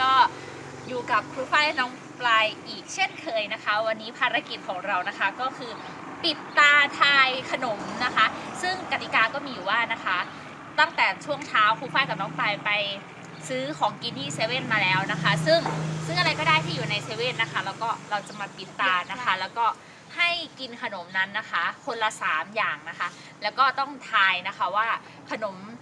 ก็อยู่กับครูฝ้ายน้องปลายอีกเช่นเคยนะคะ วันนี้ภารกิจของเรานะคะก็คือปิดตาทายขนมนะคะ ซึ่งกติกาก็มีอยู่ว่านะคะ ตั้งแต่ช่วงเช้าครูฝ้ายกับน้องปลายไปซื้อของกินที่เซเว่นมาแล้วนะคะ ซึ่งซึ่งอะไรก็ได้ที่อยู่ในเซเว่นนะคะ แล้วก็เราจะมาปิดตานะคะ แล้วก็ให้กินขนมนั้นนะคะ คนละสามอย่างนะคะ แล้วก็ต้องทายนะคะว่าขนมอ่า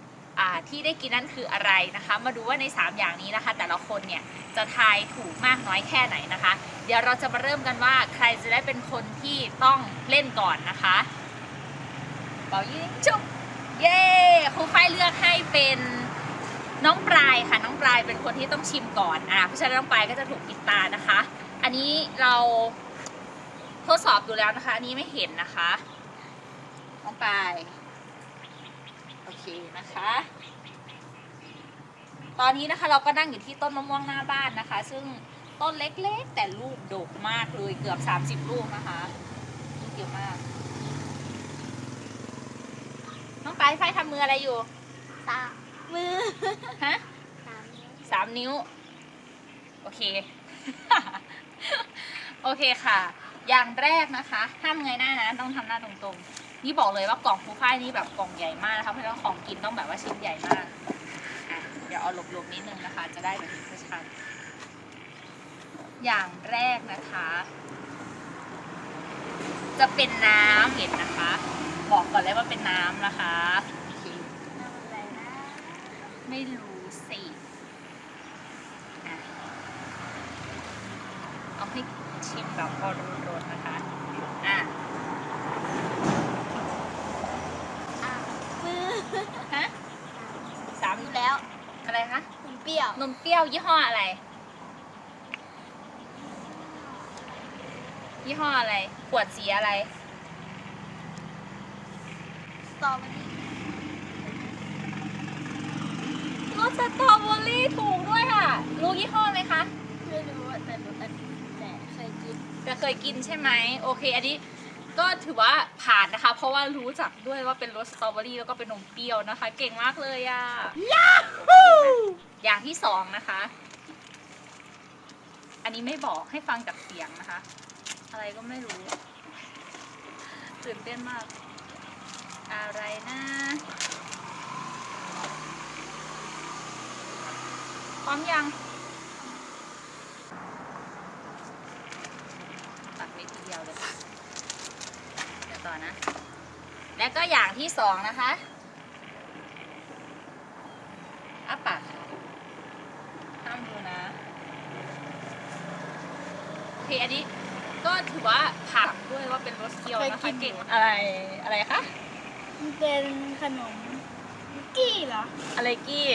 ที่ได้กินนั้นคืออะไรนะคะ มาดูว่าใน 3 อย่างนี้นะคะ แต่ละคนเนี่ยจะทายถูกมากน้อยแค่ไหนนะคะ เดี๋ยวเราจะมาเริ่มกันว่าใครจะได้เป็นคนที่ต้องเล่นก่อนนะคะเป่ายิงจุ๊บเย้ครูฝ้ายเลือกให้เป็นน้องปลายค่ะน้องปลายเป็นคนที่ต้องชิมก่อนอะเพราะฉะนั้นน้องปลายก็จะถูกปิดตานะคะ อันนี้เราทดสอบดูแล้วนะคะ อันนี้ไม่เห็นนะคะ น้องปลาย เคนะคะ ตอนนี้นะคะเราก็นั่งอยู่ที่ต้นมะม่วงหน้าบ้านนะคะ ซึ่งต้นเล็กๆ แต่ลูกดกมากเลยเกือบ 30 ลูกนะคะลูกเยอะมาก น้องปลายไฟทำมืออะไรอยู่ สามมือฮะสามนิ้วสามนิ้ว โอเค โอเคค่ะ อย่างแรกนะคะห้ามเงยหน้านะต้องทำหน้าตรงๆ นี่บอกเลยว่ากล่องฟูฝ้ายนี่แบบกล่องใหญ่มากนะคะเพราะฉะนั้นของกินต้องแบบว่าชิ้นใหญ่มากเดี๋ยวเอาหลบๆนิดนึงนะคะ จะได้แบบเห็นชัดอย่างแรกนะคะ จะเป็นน้ำเห็นนะคะ บอกก่อนเลยว่าเป็นน้ำนะคะ ไม่รู้สิอะเอาให้ ชิมแบบพอรู้รสนะคะอะอะมือฮะสามดูแล้ว อะไรคะมันเปรี้ยวนมเปรี้ยวยี่ห้ออะไร ยี่ห้ออะไร ขวดสีอะไร สตรอเบอรี่รสสตรอเบอรี่ถูกด้วยค่ะ รู้ยี่ห้อไหมคะ ไม่รู้ว่าแต่รู้อันแต่เคยกิน แต่เคยกินใช่ไหมโอเค อันนี้ก็ถือว่าผ่านนะคะ เพราะว่ารู้จักด้วยว่าเป็นรสสตรอเบอรี่แล้วก็เป็นนมเปรี้ยวนะคะ เก่งมากเลยอะอย่างที่สองนะคะ อันนี้ไม่บอกให้ฟังจากเสียงนะคะ อะไรก็ไม่รู้ ตื่นเต้นมาก อะไรนะพร้อมยัง ตัดไว้ทีเดียวเลยค่ะเดี๋ยวต่อนะ แล้วก็อย่างที่สองนะคะอ้าปากค่ะห้ามดูนะโอเคอันนี้ก็ถือว่าผ่านด้วยว่าเป็นรสเกี๊ยวนะคะเก่งอะไรอะไรคะ มันเป็นขนมมิกกี้เหรออะไรกี้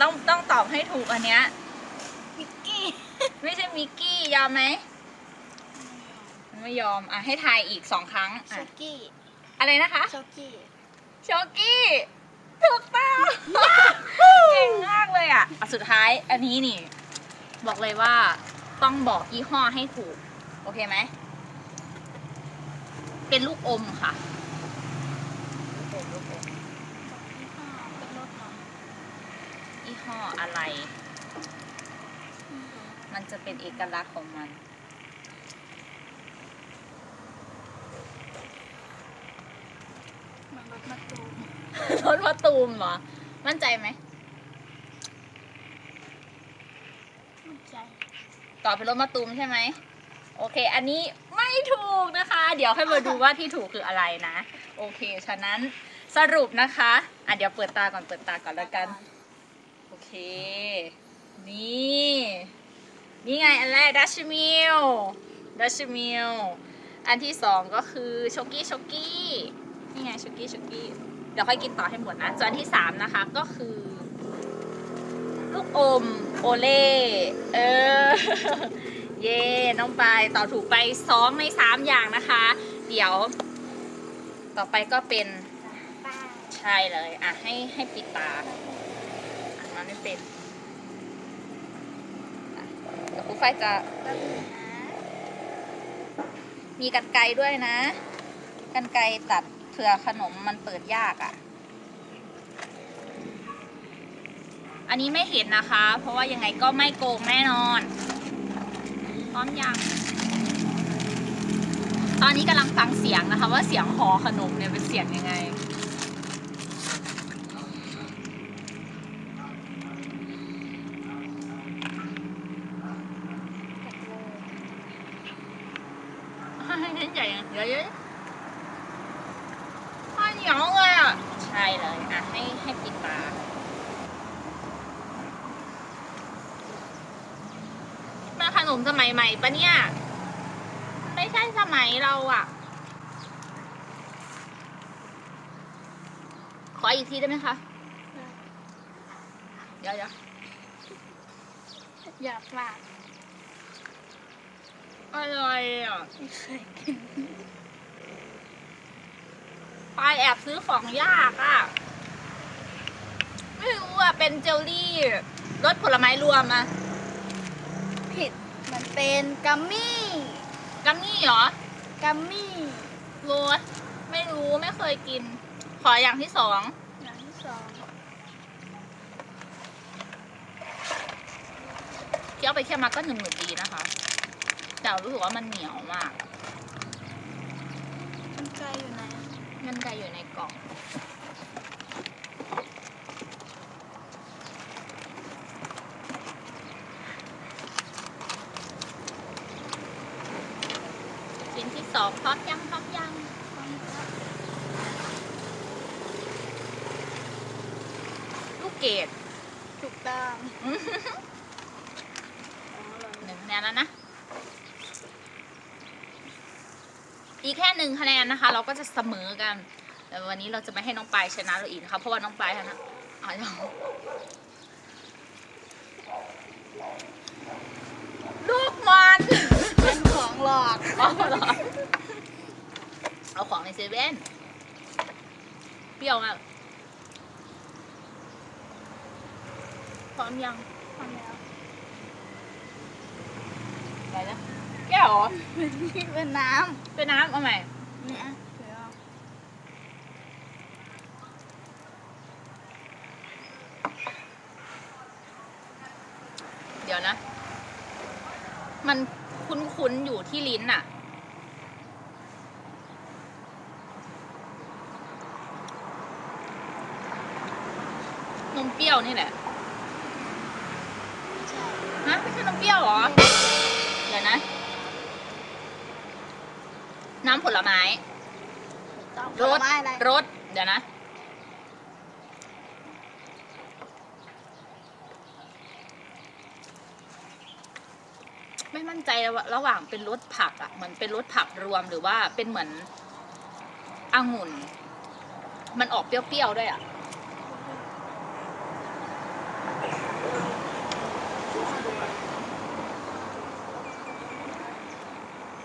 ต้องต้องตอบให้ถูกอันเนี้ย มิกกี้ไม่ใช่มิกกี้ยอมไหม ไม่ยอมอะให้ทายอีกสองครั้งช็อะอกกี้ อะไรนะคะช็อกกี้โชกี้ถูกต้องเก่งมากเลยอะอะสุดท้ายอันนี้นี่ บอกเลยว่าต้องบอกยี่ห้อให้ถูก โอเคไหม เป็นลูกอมค่ะลูกอมลูกอมยี่ห้อเป็นรสหอมยี่ห้ออะไร มันจะเป็นเอกลักษณ์ของมัน มันรสมะตูมรถมะตูมเหรอ มั่นใจไหม มั่นใจตอบเป็นรถมะตูมใช่ไหม โอเค อันนี้ไม่ถูกนะคะ เดี๋ยวให้มาดูว่าที่ถูกคืออะไรนะ โอเค ฉะนั้นสรุปนะคะ อะเดี๋ยวเปิดตาก่อน เปิดตาก่อนแล้วกัน โอเค นี่ นี่ไงอันแรกดัชมิลดัชมิลอันที่สองก็คือช็อกกี้ช็อกกี้ นี่ไงช็อกกี้ช็อกกี้เดี๋ยวค่อยกินต่อให้หมดนะส่วนอันที่สามนะคะก็คือ ลูกอมโอเล่เออ เย่น้องไปายตอถูกไปสองในสามอย่างนะคะ เดี๋ยว ต่อไปก็เป็นใช่เลย อะ ให้ให้ปิดตาอ่านมันไม่เป็นอะเดี๋ยวครูฝ้ายจะแล้วนะมีกันไกรด้วยนะ กันไกรตัด เผื่อขนมมันเปิดยากอะ่ะ อันนี้ไม่เห็นนะคะ เพราะว่ายังไงก็ไม่โกงแน่นอน พร้อมยัง ตอนนี้กำลังฟังเสียงนะคะ ว่าเสียงหอขนมเนี่ยเป็นเสียงยังไง นมสมัยใหม่ปะเนี่ย ไม่ใช่สมัยเราอะขออีกทีได้ไหมคะเดี๋ยวเดี๋ยวอยากฝากอะไรอะไม่เคยกินปายแอบซื้อของยากอะ ไม่รู้อะ เป็นเจลลี่รสผลไม้รวมอะผิดมัน เป็นกัมมี่กัมมี่เหรอกัมมี่รสไม่รู้ไม่เคยกิน ขออย่างที่สองอย่างที่สองเคี้ยวไปเคี้ยวมาก็หนึบๆดีนะคะ แต่รู้สึกว่ามันเหนียวมาก มันไกลอยู่ไหนมันไกอยู่ในกล่อง ชิ้นที่ส องพร้อมยังพร้อมยังลูกเกดถูกต้องหนึ่งคะแนนแล้วนะ อีกแค่หนึ่งคะแนนนะคะ เราก็จะเสมอกัน แต่วันนี้เราจะไม่ให้น้องปายชนะเราอีกนะคะเพราะว่าน้องปายชนะอ๋อยังลูกมันเป็นของหลอก เอาเหรอเอาของในเซเว่นเปรี้ยวมากพร้อมยังทำแล้วอะไรนะแก้วเหรอนี่เป็นน้เป็นน้ำเอาใหม่ำเนี่ยเดี๋ยวเดี๋ยวนะ มัน คุ้นๆอยู่ที่ลิ้นอะนมเปรี้ยวนี่แหละใช่ฮะไม่ใช่นมเปรี้ยวเหรอ เดี๋ยวนะ น้ำผลไม้ถูกต้องรผสลไม้อะไรรส เดี๋ยวนะ ไม่มั่นใจระระหว่างเป็นรสผักอะเหมือนเป็นรสผักรวมหรือว่าเป็นเหมือนองุ่น มันออกเปรี้ยวๆด้วยอะ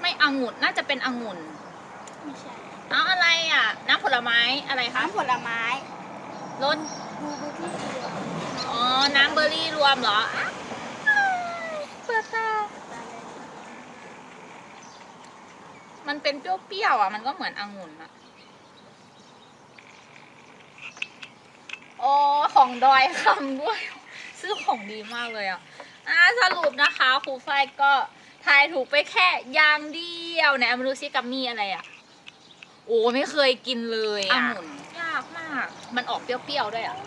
ไม่องุ่นน่าจะเป็นองุ่นไม่ใช่เอาอะไรอะ น้ำผลไม้อะไรคะน้ำผลไม้รสบูบูที่เดียวอ๋อน้ำเบอร์รี่รวมเหรออ้าวเปิดตา มันเป็นเปรี้ยวๆอะ มันก็เหมือนองุ่นอะ โอ้ของดอยคำด้วย ซื้อของดีมากเลยอะอ่าสรุปนะคะครูฝ้ายก็ทายถูกไปแค่อย่างเดียวไหนเอามาดูซิกัมมี่อะไรอะ โอ้ไม่เคยกินเลยอะองุ่นยากมาก มันออกเปรี้ยวๆด้วยอะ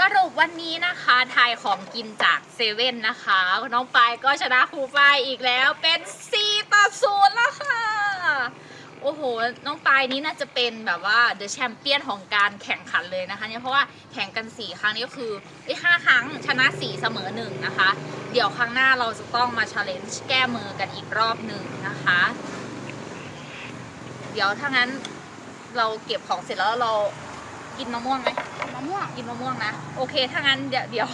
สรุปวันนี้นะคะทายของกินจากเซเว่นนะคะ น้องปายก็ชนะครูฝ้ายอีกแล้วเป็น 4 ต่อศูนย์แล้วค่ะ โอ้โห น้องปายนี้น่าจะเป็นแบบว่าเดอะแชมเปี้ยนของการแข่งขันเลยนะคะเนี่ยเพราะว่าแข่งกัน 4 ครั้งนี้ก็คือไอ้ห้าครั้งชนะ 4 เสมอ 1 นะคะ เดี๋ยวครั้งหน้าเราจะต้องมาชาเลนจ์แก้มือกันอีกรอบหนึ่งนะคะ เดี๋ยวถ้างั้นเราเก็บของเสร็จแล้วเรา กินมะม่วงไหมมะม่วงกินมะม่วงนะ โอเค ถ้างั้นเดี๋ยวเดี๋ยว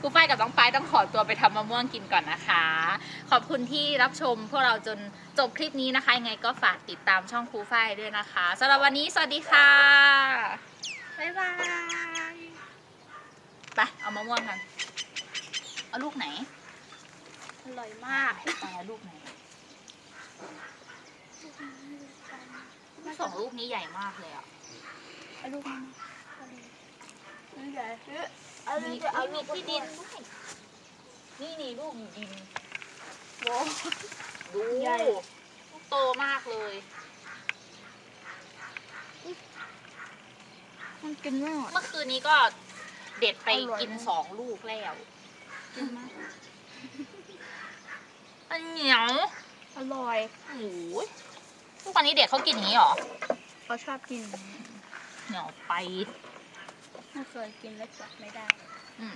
ครูฝ้ายกับน้องปายต้องขอตัวไปทำมะม่วงกินก่อนนะคะ ขอบคุณที่รับชมพวกเราจนจบคลิปนี้นะคะ ยังไงก็ฝากติดตามช่องครูฝ้ายด้วยนะคะสำหรับวันนี้สวัสดีค่ะ บ๊ายบาย ไป เอามะม่วงกัน เอาลูกไหน อร่อยมากเอาลูกไหน สองลูกนี้ใหญ่มากเลยอะเอาลูกนี้เอาลูกนี่ใหญ่เยอะเอามีจะเอามีลูกที่ดินด้วยนี่นี่ลูกอยู่ดินโว้ดูใหญ่ลูกโตมากเลย มันกินไม่หมดเมื่อคืนนี้ก็เด็ดไปอร่อยกินมากสองลูกแล้วกินมากมันเหนียว อร่อยโอ้ย ทุกวันนี้เด็กเขากินอย่างนี้เหรอเขาชอบกินเหนียวไป ไม่เคยกินแล้วจับไม่ได้ อืม